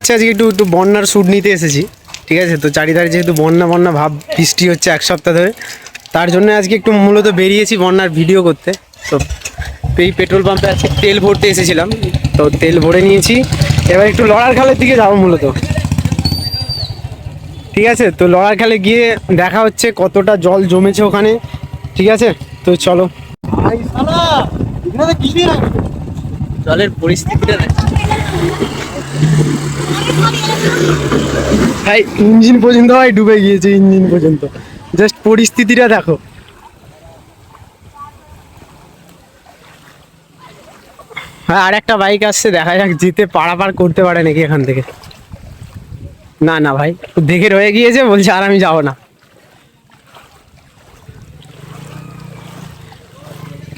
আচ্ছা আজকে একটু একটু বন্যার শ্যুট নিতে এসেছি, ঠিক আছে? তো চারিধারে যেহেতু বন্যা বন্যা, ভাব, বৃষ্টি হচ্ছে এক সপ্তাহ ধরে। তার জন্য আজকে একটু মূলত বেরিয়েছি বন্যার ভিডিও করতে। তো এই পেট্রোল পাম্পে আজকে তেল ভরতে এসেছিলাম। তো তেল ভরে নিয়েছি। এবার একটু লড়ার খালের দিকে যাব মূলত। ঠিক আছে? তো লড়ার খালে গিয়ে দেখা হচ্ছে কতটা জল জমেছে ওখানে। ঠিক আছে? তো চলো। জলের পরিস্থিতিটা দেখ। ভাই, ইঞ্জিন পর্যন্ত ভাই ডুবে গিয়েছে ইঞ্জিন পর্যন্ত। জাস্ট পরিস্থিতিটা দেখো। হ্যাঁ আর একটা বাইক আসছে, দেখা যাক যেতে পারাপার করতে পারে নাকি এখান থেকে। না না ভাই, দেখে রয়ে গিয়েছে, বলছে আর আমি যাব না।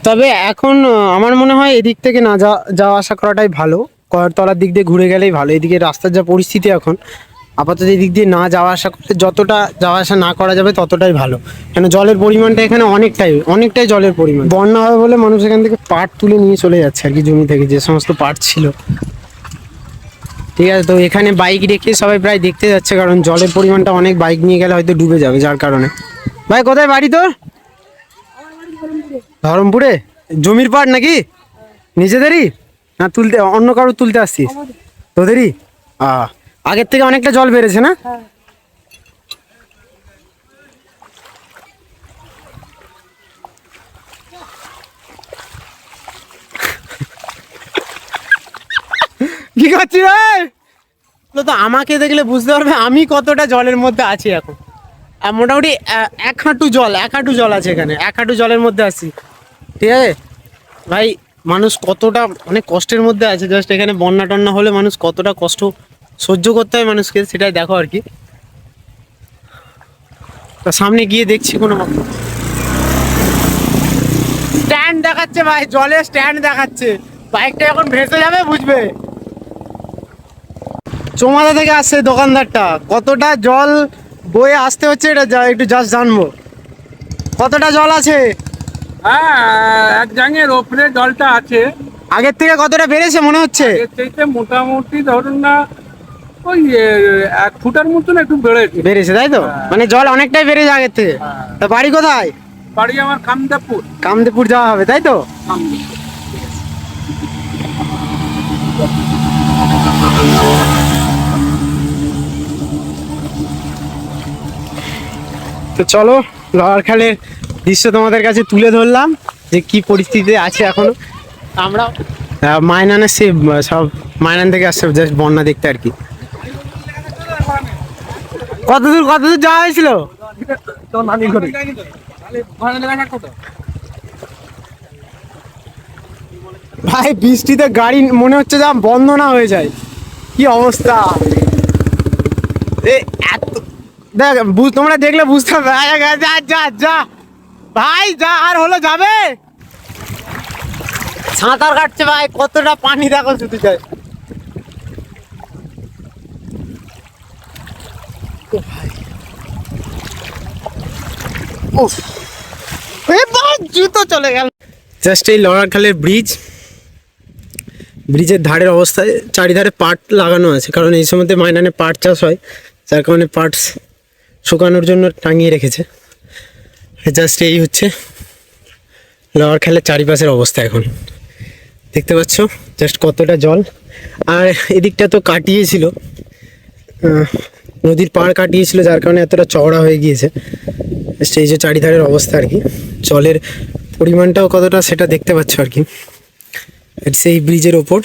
তবে এখন আমার মনে হয় এদিক থেকে না যাওয়া আসা করাটাই ভালো। কয়তলার দিক দিয়ে ঘুরে গেলেই ভালো। এদিকে রাস্তার যা পরিস্থিতি এখন, আপাতত এদিক দিয়ে না যাওয়া আসা করতে যতটা যাওয়া আসা না করা যাবে ততটাই ভালো। কেন জলের পরিমাণটা এখানে অনেকটাই অনেকটাই জলের পরিমাণ। বন্যা হবে বলে মানুষ এখান থেকে পাট তুলে নিয়ে চলে যাচ্ছে আর কি জমি থেকে, যে সমস্ত পাট ছিল। ঠিক আছে, তো এখানে বাইক রেখে সবাই প্রায় দেখতে যাচ্ছে, কারণ জলের পরিমাণটা অনেক বাইক নিয়ে গেলে হয়তো ডুবে যাবে যার কারণে। ভাই, কোথায় বাড়ি তোর? ধরমপুরে? জমির পাট নাকি? নিজেদেরই? না তুলতে, অন্য কারও তুলতে আসছিস? তোদেরই? আগের থেকে অনেকটা জল বেড়েছে না? কি করছিস রে? তো আমাকে দেখলে বুঝতে পারবে আমি কতটা জলের মধ্যে আছি এখন। মোটামুটি এক হাঁটু জল, এক হাঁটু জল আছে এখানে, এক হাঁটু জলের মধ্যে আছি। ঠিক আছে? ভাই, মানুষ কতটা, অনেক কষ্টের মধ্যে আছে জাস্ট এখানে বন্যা টন্যা হলে মানুষ কতটা কষ্ট সহ্য করতে হয় মানুষকে, সেটাই দেখো আর কি। তা সামনে গিয়ে দেখছি কোনো স্ট্যান্ড দেখাচ্ছে ভাই, জলে স্ট্যান্ড দেখাচ্ছে। বাইকটা যখন ভেসে যাবে, বুঝবে। চোমাদা থেকে আসছে দোকানদারটা। কতটা জল বয়ে আসতে হচ্ছে এটা একটু জাস্ট জানব। কতটা জল আছে? হ্যাঁ এক জাঙের ওপরে জলটা আছে। আগের থেকে কতটা বেড়েছে মনে হচ্ছে? থেকে মোটামুটি ধরুন না ওই এক ফুটার মতন একটু বেড়েছে। বেড়েছে তাই তো? মানে জল অনেকটাই বেড়েছে আগের থেকে। হ্যাঁ। তা বাড়ি কোথায়? বাড়ি আমার কামদাপুর। কামদেপুর যাওয়া হবে তাই তো? কামদাপুর। তো চলো খালের দৃশ্য তোমাদের কাছে তুলে ধরলাম যে কি পরিস্থিতিতে আছে এখনও। আমরা মায়নানের সে সব মায়নান থেকে আসছে জাস্ট বন্যা দেখতে আর কি। কত দূর কত দূর যাওয়া হয়েছিল? ভাই বৃষ্টিতে গাড়ি মনে হচ্ছে যা বন্ধ না হয়ে যায়। কি অবস্থা? এ এত দেখ তোমরা দেখলে বুঝতে পারবে যা যা যা। ভাই, যা, আর হলো যাবে? সাঁতার কাটছে ভাই, কতটা পানি দেখো শুধু যায় জুতো চলে গেল। জাস্ট এই লড়ার খালের ব্রিজ। ব্রিজের ধারের অবস্থায় চারিধারে পাট লাগানো আছে, কারণ এই সময়তে মাইনানে পাট চাষ হয়, যার কারণে পাট শুকানোর জন্য টাঙিয়ে রেখেছে। জাস্ট এই হচ্ছে লওয়ার খেলার চারিপাশের অবস্থা এখন। দেখতে পাচ্ছ জাস্ট কতটা জল। আর এদিকটা তো কাটিয়েছিল। নদীর পাড় কাটিয়েছিল, যার কারণে এতটা চওড়া হয়ে গিয়েছে। এই যে চারিধারের অবস্থা আর কি। জলের পরিমাণটাও কতটা সেটা দেখতে পাচ্ছ আর কি। সেই ব্রিজের ওপর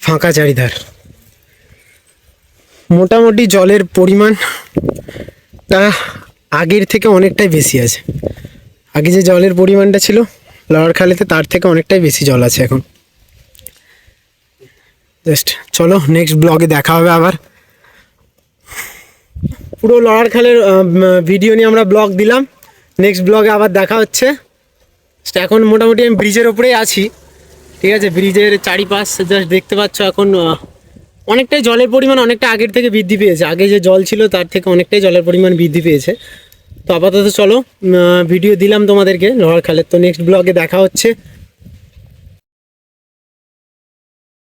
ফাঁকা চারিধার। মোটামুটি জলের পরিমাণটা আগের থেকে অনেকটাই বেশি আছে। আগে যে জলের পরিমাণটা ছিল লড়ার খালেতে তার থেকে অনেকটাই বেশি জল আছে এখন। জাস্ট চলো নেক্সট ব্লগে দেখা হবে আবার। পুরো লড়ার খালের ভিডিও নিয়ে আমরা ব্লগ দিলাম। নেক্সট ব্লগে আবার দেখা হচ্ছে। এখন মোটামুটি আমি ব্রিজের ওপরেই আছি। ঠিক আছে ব্রিজের চারিপাশ জাস্ট দেখতে পাচ্ছ এখন অনেকটাই জলের পরিমাণ অনেকটা আগের থেকে বৃদ্ধি পেয়েছে। আগে যে জল ছিল তার থেকে অনেকটাই জলের পরিমাণ বৃদ্ধি পেয়েছে। তো আপাতত চলো ভিডিও দিলাম তোমাদেরকে। লোহার খালের তো নেক্সট ব্লগে দেখা হচ্ছে।